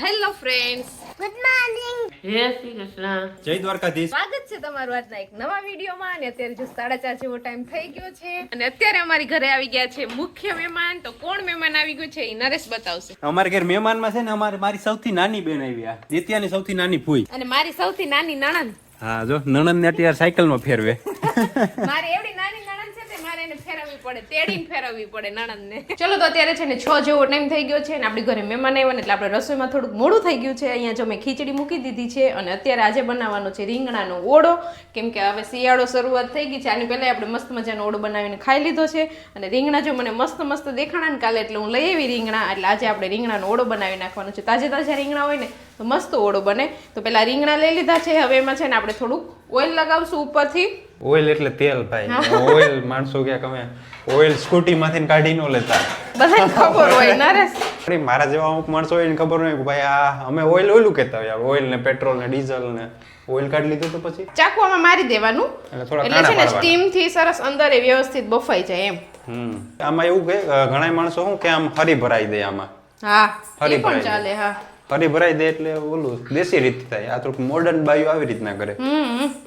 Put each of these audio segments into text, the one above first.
Hello friends good morning જય શ્રી કૃષ્ણ જય દ્વારકાધીશ. સ્વાગત છે તમારું આજના એક નવા વિડીયોમાં અને અત્યારે જો સાડા ચાર જેવો ટાઈમ થઈ ગયો છે અને અત્યારે અમારી ઘરે આવી ગયા છે મુખ્ય મહેમાન. તો કોણ મહેમાન આવી ગયું છે એ નરેશ બતાવશે. અમારે ઘેર મહેમાનમાં છે ને અમારે મારી સૌથી નાની બેન આવી આ. દિત્યાની સૌથી નાની ફૂઈ અને મારી સૌથી નાની નણંદ. હા જો નણંદ ને અત્યારે સાયકલમાં ફેરવે. મારે એવડી નાની નણંદ છે તે મારે એને ફેરવવી પડે, તેડીને ફેરવવી પડે નણંદને. ચલો તો અત્યારે છે ને છ જેવો ટાઈમ થઈ ગયો છે ને આપણી ઘરે મહેમાન આવ્યા એટલે આપણે રસોઈમાં થોડુંક મોડું થઈ ગયું છે. અહીંયા જો મેં ખીચડી મૂકી દીધી છે અને અત્યારે આજે બનાવવાનો છે રીંગણાનો ઓળો. કેમ કે હવે શિયાળો શરૂઆત થઈ ગઈ છે. આની પહેલાં આપણે મસ્ત મજાનો ઓળો બનાવીને ખાઈ લીધો છે. અને રીંગણા જો મને મસ્ત મસ્ત દેખાણા ને કાલે એટલે હું લઈ આવી રીંગણા. એટલે આજે આપણે રીંગણાનો ઓળો બનાવી નાખવાનો છે. તાજે તાજા રીંગણા હોય ને તો મસ્ત ઓળો બને. તો પહેલાં રીંગણા લઈ લીધા છે. હવે એમાં છે ને આપણે થોડુંક ઓઇલ લગાવશું ઉપરથી. ઓઇલ એટલે તેલ ભાઈ. ઓઇલ માણસો કે અમે ઓઇલ સ્કૂટી માંથી કાઢી નો લેતા. બધાને ખબર હોય નરેશ. અરે મારા જેવા અમુક માણસો હોય ખબર હોય કે ભાઈ આ અમે ઓઇલ ઓઇલું કહેતા હોય. ઓઇલ ને પેટ્રોલ ને ડીઝલ ને ઓઇલ કાઢી લીધું તો પછી? ચાકુમાં મારી દેવાનું. એટલે થોડા છે ને સ્ટીમથી સરસ અંદર એ વ્યવસ્થિત બફાઈ જાય એમ. હમ. આમાં એવું કે ઘણા માણસો હું કે આમ હરી ભરાઈ દે આમાં. હા હરી પણ ભરાઈ ચાલે હા. હરી ભરાઈ દે એટલે ઓલું દેશી રીત થાય. આ થોડુંક મોડર્ન બાયો આવી રીતના કરે.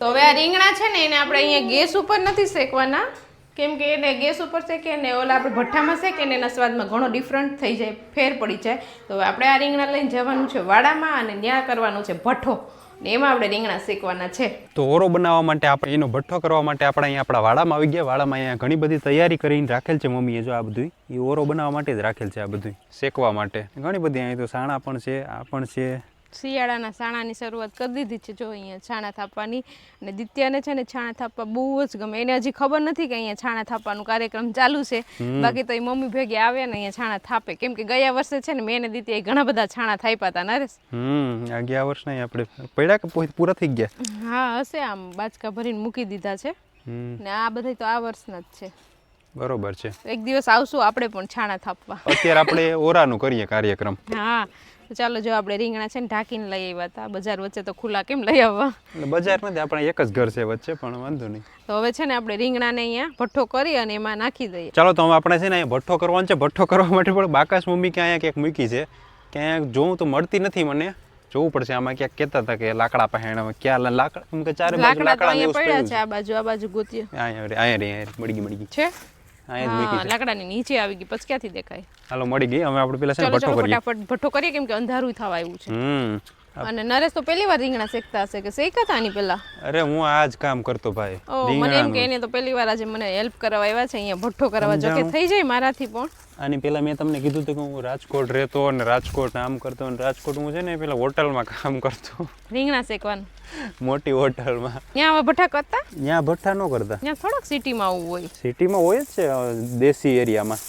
તો હવે આ રીંગણા છે ને, એને આપણે અહીંયા ગેસ ઉપર નથી શેકવાના. કેમ કે એને ગેસ ઉપર શેકે ને ઓલા આપણે ભઠ્ઠામાં શેકે ને એના સ્વાદમાં ઘણો ડિફરન્ટ થઈ જાય, ફેર પડી જાય. તો આપણે આ રીંગણા લઈને જવાનું છે વાડામાં અને ત્યાં કરવાનું છે ભઠ્ઠો. ને એમાં આપણે રીંગણા શેકવાના છે. તો ઓરો બનાવવા માટે આપણે, એનો ભઠ્ઠો કરવા માટે આપણે અહીંયા આપણા વાડામાં આવી ગયા. વાડામાં અહીંયા ઘણી બધી તૈયારી કરીને રાખેલ છે મમ્મીએ જો આ બધું એ ઓરો બનાવવા માટે જ રાખેલ છે આ બધું શેકવા માટે. ઘણી બધી અહીં તો સાણા પણ છે, આ પણ છે. શિયાળાના છાણાની શરૂઆત કરી દીધી છે જો અહીંયા છાણા થાપવાની. અને દિત્યાને છે ને છાણા થાપવા બહુ જ ગમે. એને હજી ખબર નથી કે અહીંયા છાણા થાપવાનું કાર્યક્રમ ચાલુ છે. બાકી તો એ મમ્મી ભેગી આવે ને અહીંયા છાણા થાપે. કેમ કે ગયા વર્ષે છે ને મેં અને દિત્યાએ ઘણા બધા છાણા થાપ્યા હતા નરેશ. હમ ગયા વર્ષ નહીં આપણે પડ્યા કે પૂરા થઈ ગયા? હા હશે આમ બાચકા ભરીને મૂકી દીધા છે. ને આ બધા તો આ વર્ષના જ છે. બરોબર છે. એક દિવસ આવશું આપણે પણ છાણા થાપવા. અત્યારે આપણે ઓરાનું કરીએ કાર્યક્રમ. હા. તો ચાલો જો આપણે રીંગણા છે ને ઢાંકીને લઈ આવ્યા હતા. બજાર વચ્ચે તો ખુલ્લા કેમ લઈ આવવા? બજાર નથી આપણે એક જ ઘર છે વચ્ચે પણ વાંધો નહીં. તો હવે છે ને આપણે રીંગણાને અહીંયા ભઠ્ઠો કરી અને એમાં નાખી દઈએ. ચાલો તો આપણે છે ને અહીંયા ભઠ્ઠો કરવાનો છે. ભઠ્ઠો કરવા માટે પણ બાકાશ મમ્મી ક્યાં અહીંયા ક્યાંક મૂકી છે. ક્યાંક જોઉં તો મળતી નથી મને. જોવું પડશે આમાં ક્યાંક કહેતા હતા કે લાકડા પહેણ ક્યાં લાકડા એમ કે ચારે બાજુ લાકડા પડ્યા છે આ બાજુ આ બાજુ ગોતીએ. અહીંયા અહીંયા મળી ગઈ મળી ગઈ. છે? હા લાકડાની નીચે આવી ગઈ પછી ક્યાંથી દેખાય? હાલો મળી ગઈ. હવે આપણે પેલા છે ભઠ્ઠો કરીએ. ફટાફટ ભઠ્ઠો કરીએ કેમ કે અંધારું થવા આવ્યું છે. હમ. અને નરેશ તો પહેલી વાર રીંગણા શેકતા હશે કે શેકા હતા આની પેલા અરે હું આ જ કામ કરતો ભાઈ. મને એમ કે એને તો પહેલી વાર આજે મને હેલ્પ કરવા આવ્યા છે અહીંયા ભઠ્ઠો કરવા જો કે થઈ જાય મારાથી પણ. આની પહેલાં મેં તમને કીધું હતું કે હું રાજકોટ રહેતો અને રાજકોટ આમ કરતો અને રાજકોટ હું છે ને પેલા હોટલમાં કામ કરતો. રીંગણા શેકવાનું. મોટી હોટલમાં. ત્યાં હવે ભઠ્ઠા કરતા? ત્યાં ભઠ્ઠા ન કરતા. ત્યાં થોડોક સિટીમાં આવું હોય. સિટીમાં હોય જ છે દેશી એરિયામાં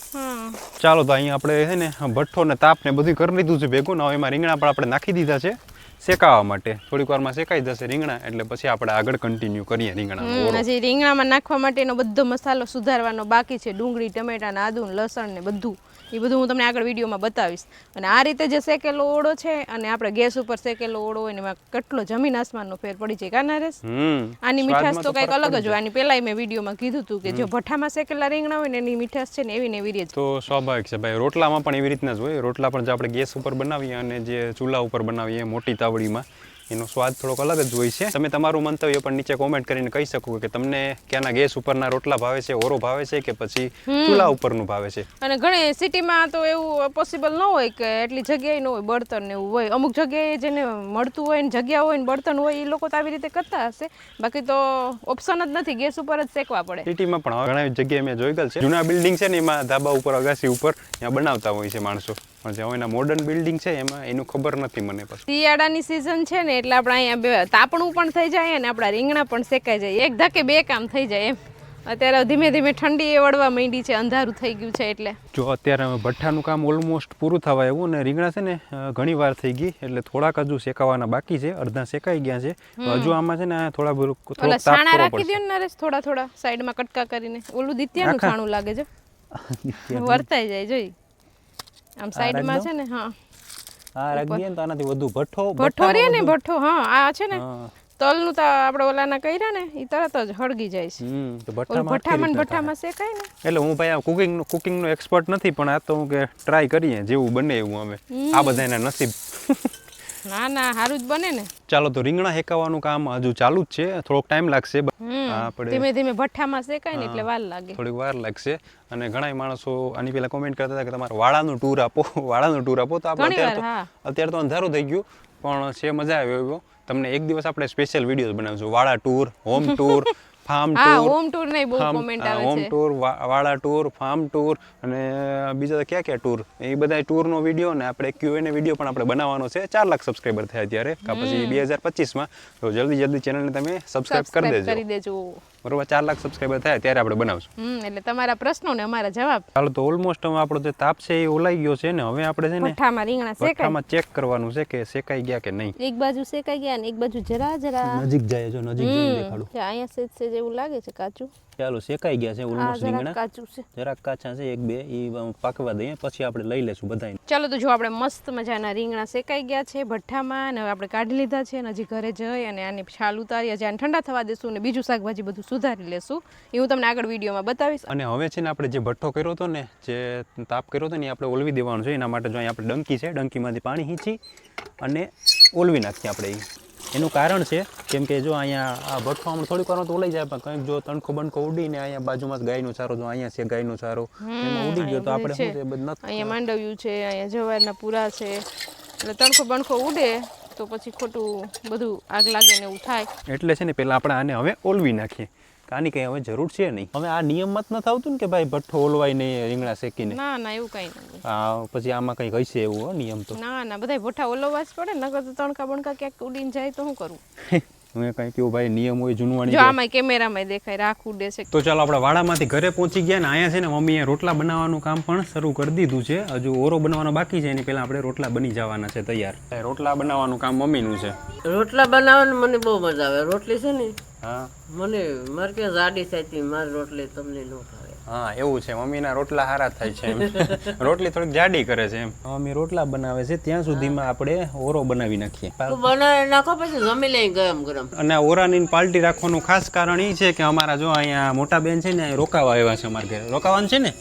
ચાલો તો અહીંયા આપણે છે ને ભઠ્ઠો ને તાપ ને બધું કરી લીધું છે ભેગું. ને હવે એમાં રીંગણા પણ આપણે નાખી દીધા છે. શેકાવા માટે. થોડીક વારમાં શેકાઈ જશે રીંગણા એટલે પછી આપણે આગળ કન્ટિન્યુ કરીએ રીંગણા હજી રીંગણામાં નાખવા માટેનો બધો મસાલો સુધારવાનો બાકી છે. ડુંગળી ટમેટા આદુ લસણ ને બધું. એ બધું હું તમને આગળ વિડીયોમાં બતાવીશ. અને આ રીતે જે શેકેલો ઓળો છે અને આપણે ગેસ ઉપર શેકેલો ઓળો હોય એમાં કેટલો જમીન આસમાનનો ફેર પડી જાય કા નરેશ આની મીઠાશ તો કંઈક અલગ જ હોય. આની પહેલાંય મેં વિડીયોમાં કીધું હતું કે જો ભઠ્ઠામાં શેકેલા રીંગણા હોય ને એની મીઠાશ છે ને એવી ને એવી રીતે. તો સ્વાભાવિક છે ભાઈ. રોટલામાં પણ એવી રીતના જ હોય. રોટલા પણ જે આપણે ગેસ ઉપર બનાવીએ અને જે ચૂલા ઉપર બનાવીએ મોટી તાવડીમાં એનો સ્વાદ થોડોક અલગ જ હોય છે. તમે તમારું મંતવ્ય પણ નીચે કોમેન્ટ કરીને કહી શકો કે તમને ક્યાંના ગેસ ઉપરના રોટલા ભાવે છે ઓરો ભાવે છે કે પછી ચૂલા ઉપરનું ભાવે છે? અને ઘણી સિટીમાં તો એવું પોસિબલ ન હોય કે એટલી જગ્યાએ ન હોય બળતણ ને એવું હોય. અમુક જગ્યાએ જેને મળતું હોય ને જગ્યા હોય ને બળતણ હોય એ લોકો તો આવી રીતે કરતા હશે. બાકી તો ઓપ્શન જ નથી ગેસ ઉપર જ શેકવા પડે. સિટીમાં પણ ઘણા જગ્યાએ મેં જોઈ ગયેલ છે. જૂના બિલ્ડિંગ છે ને એમાં ધાબા ઉપર અગાસી ઉપર ત્યાં બનાવતા હોય છે માણસો. પણ જે એના મોડર્ન બિલ્ડિંગ છે એમાં એનું ખબર નથી મને પછી. શિયાળાની સિઝન છે ને એટલે આપણે અહીંયા તાપણું પણ થઈ જાય અને આપણા રીંગણા પણ શેકાઈ જાય. એક ધાકે બે કામ થઈ જાય એમ. અત્યારે ધીમે ધીમે ઠંડી એ વળવા માંડી છે અંધારું થઈ ગયું છે એટલે. જો અત્યારે ભઠ્ઠાનું કામ ઓલમોસ્ટ પૂરું થવા આવ્યું ને રીંગણા છે ને ઘણી વાર થઈ ગઈ એટલે થોડાક હજુ શેકાવાના બાકી છે અડધા શેકાઈ ગયા છે. હજુ આમાં છે ને થોડા થોડા કરવો રાખી દો ને થોડા થોડા સાઈડમાં કટકા કરીને. ઓલું દિત્યાનું છાણું લાગે છે. વર્તાઈ જાય જોઈ. આમ સાઈડમાં છે ને હા. હા રાખીએ ને તો આનાથી વધુ ભઠ્ઠો ભઠ્ઠો રે ને ભઠ્ઠો હા આ છે ને. તલનું તો આપણે ઓલાના કર્યા ને એ તરત જ હળગી જાય છે. તો ભઠ્ઠામાં ભઠ્ઠામાં ભઠ્ઠામાં શેકાય ને. એટલે હું ભાઈ આ કુકિંગનું કુકિંગ નો એક્સપર્ટ નથી પણ આ તો હું કે ટ્રાય કરીએ જેવું બને એવું અમે. આ બધાના નસીબ. ના ના સારું જ બને ને. ચાલો તો રીંગણા હેકાવાનું કામ હજુ ચાલુ જ છે. થોડોક ટાઈમ લાગશે. આપણે ધીમે ધીમે ભઠ્ઠામાં શેકાય ને એટલે વાર લાગે. થોડીક વાર લાગશે. અને ઘણા માણસો આની પહેલા કોમેન્ટ કરતા હતા કે તમારે વાળાનું ટૂર આપો વાળાનું ટૂર આપો. તો આપણે અત્યારે તો અત્યારે તો અંધારું થઈ ગયું પણ છે મજા આવ્યો તમને એક દિવસ આપણે સ્પેશિયલ વિડીયોઝ બનાવીશું. વાળા tour home tour farm tour home tour ને બહુ કોમેન્ટ આવે હોમ ટૂર વાળા ટૂર ફાર્મ ટૂર અને બીજા ક્યાં ક્યાં ટૂર? એ બધા ટૂરનો વીડિયો ને આપણે ક્યુ એને વીડિયો પણ આપણે બનાવવાનો છે. ચાર લાખ સબસ્ક્રાઇબર થયા અત્યારે. કા પછી બે માં પચીસમાં. તો જલ્દી જલ્દી ચેનલને તમે સબસ્ક્રાઇબ કરી દેજો. કરી દેજો. બરોબર ચાર લાખ સબસ્ક્રાઈબર થાય ત્યારે આપણે બનાવશું. એટલે તમારા પ્રશ્નો ને અમારા જવાબ. ચાલો તો ઓલમોસ્ટ આપણો જે તાપ છે એ ઓલાઈ ગયો છે ને હવે આપણે છે ને ભઠ્ઠામાં રીંગણા શેકાય. ચેક કરવાનું છે કે શેકાઈ ગયા કે નહીં. એક બાજુ શેકાઈ ગયા ને એક બાજુ જરા જરા. નજીક જાય જો નજીક જઈને દેખાડું. અહીંયા સેજ સેજ એવું લાગે છે કાચું. ચાલો શેકાઈ ગયા છે ઓલમોસ્ટ રીંગણા. જરાક કાચા છે એક બે એ પાકવા દઈએ પછી આપણે લઈ લેશું બધાય ચાલો તો જો આપણે મસ્ત મજાના રીંગણા શેકાઈ ગયા છે ભઠ્ઠામાં અને હવે આપણે કાઢી લીધા છે અને હજી ઘરે જઈ અને આની છાલ ઉતારી હજી આને ઠંડા થવા દેશું અને બીજું શાકભાજી બધું સુધારી લેશું. એ હું તમને આગળ વિડીયોમાં બતાવીશ. અને હવે છે ને આપણે જે ભઠ્ઠો કર્યો હતો ને જે તાપ કર્યો હતો ને એ આપણે ઓલવી દેવાનું છે. એના માટે જો અહીં આપણે ડંકી છે ડંકીમાંથી પાણી હીંચી અને ઓલવી નાખીએ આપણે ઈ. એનું કારણ છે કેમ કે જો અહીંયા આ ભઠ્ઠો આમ થોડીક વારમાં તો ઓલાઈ જાય પણ કંઈક જો તણખો બણખો ઉડીને અહીંયા બાજુમાં ગાયનો ચારો જો અહીંયા છે ગાયનો ચારો એમાં ઉડી ગયો તો આપણે શું છે બધું નથી અહીંયા માંડવ્યું છે અહીંયા જવારના પૂરા છે એટલે તણખો બણખો ઉડે તો પછી ખોટું બધું આગ લાગે ને એવું થાય. એટલે છે ને પહેલાં આપણે આને હવે ઓલવી નાખીએ. કે આની કંઈ હવે જરૂર છે નહીં. હવે આ નિયમમાં જ નથી આવતું ને કે ભાઈ ભઠ્ઠો ઓલવાય નહીં રીંગણા શેકીને? ના ના એવું કઈ નહીં હા પછી આમાં કંઈક હશે એવું હો નિયમ તો? ના ના બધા ભઠ્ઠા ઓલવવા જ પડે નગર તો તણકા બણકા ક્યાંક ઉડીને જાય તો શું કરું? હું કંઈ કેવું ભાઈ નિયમ હોય જૂનવાણી જો આમાં કેમેરામાં દેખાય રાખ ઉડે છે. તો ચાલો આપણે વાડામાંથી ઘરે પહોંચી ગયા ને અહીંયા છે ને મમ્મીએ રોટલા બનાવવાનું કામ પણ શરૂ કરી દીધું છે. હજુ ઓરો બનાવવાનો બાકી છે એની પહેલાં આપણે રોટલા બની જવાના છે તૈયાર. રોટલા બનાવવાનું કામ મમ્મીનું છે. રોટલા બનાવવાનું મને બહુ મજા આવે. રોટલી છે ને હા. મને મારે કે જાડી થાય તી મારી રોટલી તમને ન હા એવું છે. મમ્મીના રોટલા હારા થાય છે એમ. રોટલી થોડીક જાડી કરે છે એમ. મમ્મી રોટલા બનાવે છે. ત્યાં સુધીમાં આપણે ઓરો બનાવી નાખીએ. બનાવી નાખો પછી જમી લઈ ગરમ ગરમ. અને ઓરાની પાલટી રાખવાનું ખાસ કારણ એ છે કે અમારા જો અહીંયા મોટા બેન છે ને રોકાવા આવ્યા છે અમારા ઘરે. રોકાવાનું છે ને?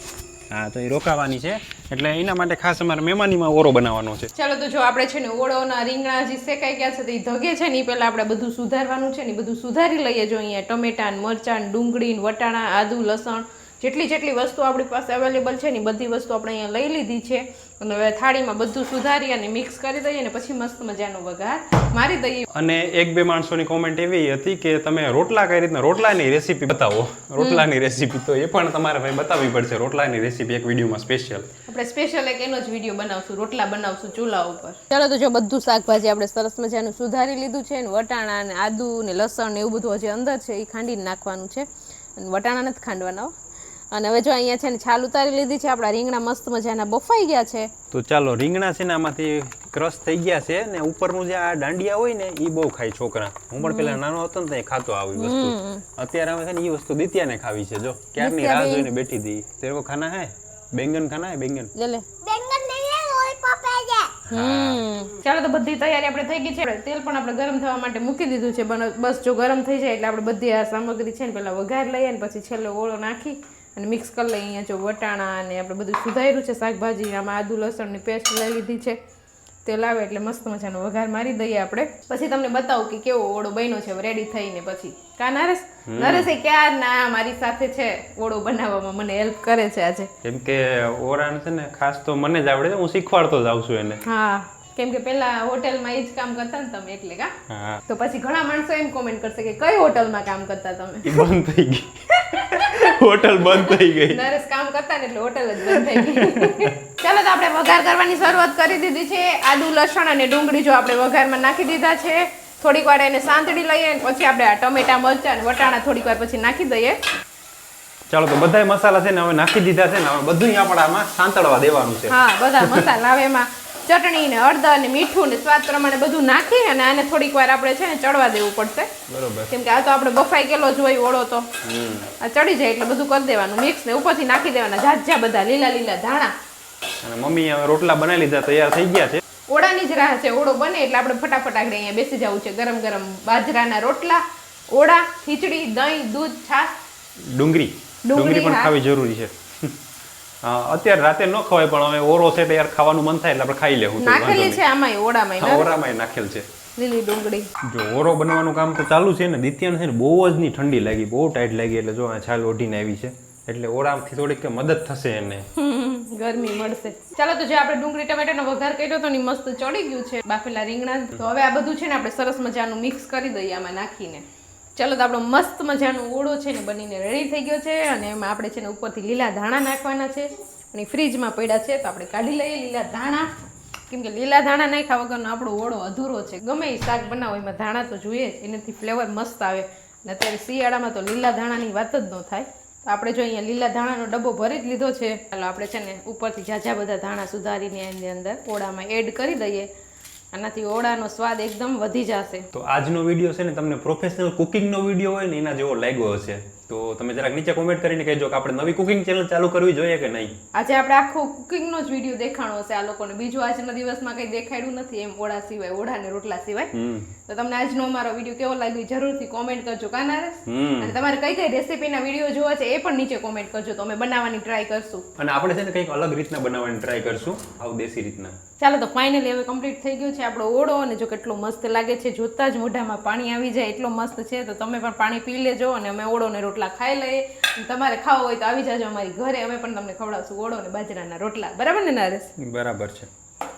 હા, તો એ રોકાવાની છે. એટલે એના માટે ખાસ અમારે મહેમાનીમાં ઓરો બનાવવાનો છે. ચાલો તો જો આપણે છે ને ઓળોના રીંગણા જે શેકાઈ ગયા છે તો એ ધગે છે ને એ પહેલાં આપણે બધું સુધારવાનું છે ને બધું સુધારી લઈએ જો અહીંયા ટમેટા મરચાં ડુંગળી વટાણા, આદુ, લસણ જેટલી જેટલી વસ્તુ આપણી પાસે અવેલેબલ છે ને બધી વસ્તુ આપણે અહીંયા લઈ લીધી છે. અને હવે થાળીમાં બધું સુધારી અને મિક્સ કરી દઈએ ને પછી મસ્ત મજાનો વઘાર મારી દઈએ. અને એક બે માણસોની કોમેન્ટ એવી હતી કે તમે રોટલા કઈ રીતના રોટલાની રેસીપી બતાવો. રોટલાની રેસીપી તો એ પણ તમારે ભાઈ બતાવવી પડશે. રોટલાની રેસીપી એક વિડીયોમાં સ્પેશિયલ આપણે સ્પેશિયલ એક એનો જ વીડિયો બનાવશું રોટલા બનાવશું ચૂલા ઉપર. ચાલો તો જો બધું શાકભાજી આપણે સરસ મજાનું સુધારી લીધું છે ને વટાણા ને આદુ ને લસણ ને એવું બધું હજી અંદર છે એ ખાંડીને નાખવાનું છે. અને વટાણા નથી ખાંડવાના. અને હવે જો અહીંયા છે ને છાલ ઉતારી લીધી છે આપણા રીંગણા મસ્ત મજાના બફાઈ ગયા છે. તો ચાલો રીંગણા છે ને આમાંથી ક્રશ થઈ ગયા છે ને ઉપરનું જે આ દાંડિયા હોય ને એ બહુ ખાય છોકરા. હું પણ પેલા નાનો હતો ને તો ખાતો આવી વસ્તુ. અત્યારે અમે છે ને એ વસ્તુ દિત્યાને ખાવી છે. જો ક્યારની રાહ જોઈને બેઠી હતી. તેરે કો ખાના હે? બેંગન ખાના હે? બેંગન. લે લે. હમ. ચાલો તો બધી તૈયારી આપણે થઈ ગઈ છે. તેલ પણ આપણે ગરમ થવા માટે મૂકી દીધું છે. બસ જો ગરમ થઈ જાય એટલે આપણે બધી આ સામગ્રી છે ને પેલા વઘાર લઈએ ને પછી છેલ્લો ઓળો નાખી અને મિક્સ કરી લઈએ અહીંયા જો વટાણા અને આપણે બધું સુધાર્યું છે શાકભાજી આમાં આદુ લસણની પેસ્ટ લઈ લીધી છે. તેલ આવે એટલે મસ્ત મજાનો વઘાર મારી દઈએ આપણે. પછી તમને બતાવું કે કેવો ઓળો બન્યો છે રેડી થઈને પછી. કા નરેશ? નરેશ એ ક્યાં ના મારી સાથે છે ઓળો બનાવવામાં મને હેલ્પ કરે છે આજે. કેમ કે ઓરાણ છે ને ખાસ તો મને જ આવડે હું શીખવાડતો જ છું એને. હા કેમ કે પેલા હોટેલમાં એ જ કામ કરતા ને તમે એટલે કા? તો પછી ઘણા માણસો એમ કોમેન્ટ કરશે કે કઈ હોટલમાં કામ કરતા તમે? બંધ થઈ ગઈ હોટલ બંધ થઈ ગઈ. નરેશ કામ કરતા ને એટલે હોટલ જ બંધ થઈ ગઈ. ચાલો તો આપણે વઘાર કરવાની શરૂઆત કરી દીધી છે. આદુ લસણ અને ડુંગળી જો આપણે વઘારમાં નાખી દીધા છે. થોડીક વાર એને સાંતળી લઈએ પછી આપણે આ ટમેટા મરચાં અને વટાણા થોડીક વાર પછી નાખી દઈએ. ચાલો તો બધા મસાલા છે ને હવે નાખી દીધા છે ને હવે બધું આપણે આમાં સાંતળવા દેવાનું છે. હા બધા મસાલા હવે એમાં. ચટણી ને હળદર ને મીઠું ને સ્વાદ પ્રમાણે બધું નાખી અને આને થોડીક વાર આપણે છે ને ચડવા દેવું પડશે. બરોબર. કેમ કે આ તો આપણે બફાઈ ગયેલો જ હોય ઓળો તો. આ ચડી જાય એટલે બધું કરી દેવાનું. મિક્સ ને ઉપરથી નાખી દેવાના ઝાઝા બધા લીલા લીલા ધાણા. અને મમ્મી હવે રોટલા બનાવી લીધા તૈયાર થઈ ગયા છે? ઓળાની જ રાહ છે ઓળો બને એટલે આપણે ફટાફટ આગળ અહીંયા બેસી જવું છે. ગરમ ગરમ બાજરાના રોટલા ઓળા ખીચડી દહીં દૂધ છાશ. ડુંગળી. ડુંગળી, પણ ખાવી જરૂરી છે. અત્યારે રાતે ન ખવાય પણ હવે ઓરો છે તો યાર ખાવાનું મન થાય એટલે આપણે ખાઈ લેવું નાખેલી છે આમાં ઓડામાં ઓરામાં નાખેલ છે. લીલી ડુંગળી. જો ઓરો બનવાનું કામ તો ચાલુ છે ને દિત્યાને છે ને બહુ જ ની ઠંડી લાગી બહુ ટાઈટ લાગી એટલે જો આ છાલ ઓઢીને આવી છે. એટલે ઓરામથી થોડીક મદદ થશે એને. ગરમી મળશે. ચાલો તો જે આપણે ડુંગળી ટમેટાનો વઘાર કર્યો તો ને મસ્ત ચડી ગયું છે બાફેલા રીંગણા. તો હવે આ બધું છે ને આપણે સરસ મજાનું મિક્સ કરી દઈએ આમાં નાખીને. ચાલો તો આપણો મસ્ત મજાનો ઓળો છે ને બનીને રેડી થઈ ગયો છે અને એમાં આપણે છે ને ઉપરથી લીલા ધાણા નાખવાના છે. અને ફ્રીજમાં પડ્યા છે તો આપણે કાઢી લઈએ લીલા ધાણા. કેમ કે લીલા ધાણા નાખ્યા વગરનો આપણો ઓળો અધૂરો છે. ગમે એ શાક બનાવો, એમાં ધાણા તો જોઈએ એનાથી ફ્લેવર મસ્ત આવે. અને અત્યારે શિયાળામાં તો લીલા ધાણાની વાત જ ન થાય. તો આપણે જો અહીંયા લીલા ધાણાનો ડબ્બો ભરી જ લીધો છે. ચાલો આપણે છે ને ઉપરથી ઝાઝા બધા ધાણા સુધારીને એની અંદર ઓળામાં એડ કરી દઈએ. આનાથી ઓળાનો સ્વાદ એકદમ વધી જશે. તો આજનો વીડિયો છે ને તમને પ્રોફેશનલ કુકિંગનો વીડિયો હોય ને એના જેવો લાગ્યો હશે. તો તમે જરાક નીચે કોમેન્ટ કરીને કહેજો કે આપણે નવી કુકિંગ ચેનલ ચાલુ કરવી જોઈએ કે નહીં? આજે આપણે આખો કુકિંગનો જ વીડિયો દેખાણો હશે આ લોકોને. બીજું આજના દિવસમાં કંઈ દેખાડ્યું નથી એમ ઓળા સિવાય ઓળા ને રોટલા સિવાય. તો તમને આજનો અમારો વીડિયો કેવો લાગ્યો જરૂરથી કોમેન્ટ કરજો કાનારસ અને તમારે કઈ કઈ રેસીપીના વીડિયો જોવા છે એ પણ નીચે કોમેન્ટ કરજો તો અમે બનાવવાની ટ્રાય કરશું. અને આપણે છે ને કંઈક અલગ રીતના બનાવવાની ટ્રાય કરશું આવું દેશી રીતના. ચાલો તો ફાઇનલી હવે કમ્પ્લીટ થઈ ગયું છે આપણો ઓળો અને જો કેટલો મસ્ત લાગે છે. જોતા જ મોઢામાં પાણી આવી જાય એટલો મસ્ત છે. તો તમે પણ પાણી પી લેજો અને અમે ઓળો ને રોટલા ખાઈ લઈએ. તમારે ખાવો હોય તો આવી જાજો અમારી ઘરે. અમે પણ તમને ખવડાવશું ઓળો અને બાજરાના રોટલા. બરાબર ને નરેશ? બરાબર છે.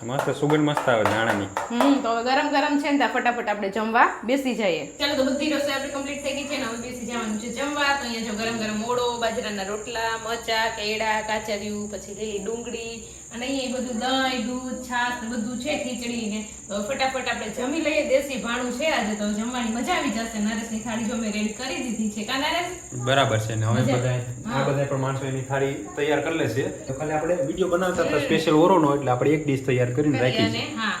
મસ્ત સુગંધ મસ્ત આવે ધાણાની. હમ તો હવે ગરમ ગરમ છે ને ત્યાં ફટાફટ આપણે જમવા બેસી જઈએ. ચાલો તો બધી રસોઈ આપણી કમ્પ્લીટ થઈ ગઈ છે ને હવે બેસી જવાનું છે જમવા. તો અહીંયા જો ગરમ ગરમ ઓળો બાજરાના રોટલા મરચા કેળા કાચરિયું પછી લીલી ડુંગળી અને એ બધું દહીં દૂધ છાશ ને બધું છે ખીચડી ને તો ફટાફટ આપણે જમી લઈએ. દેશી ભાણું છે આજે તો જમવાની મજા આવી જશે. નરેશની થાળી જો મેં રેડી કરી દીધી છે. કા નરેશ? બરાબર છે ને હવે બધા આ બધા પણ માણસો એની થાળી તૈયાર કરી લેશે તો ખાલી આપણે વીડિયો બનાવતા હતા સ્પેશિયલ ઓરોનો એટલે આપણે એક ડિશ તૈયાર કરીને રાખી છે હા.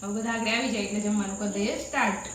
હવે બધા આગળ આવી જાય એટલે જમવાનું કરી દઈએ. સ્ટાર્ટ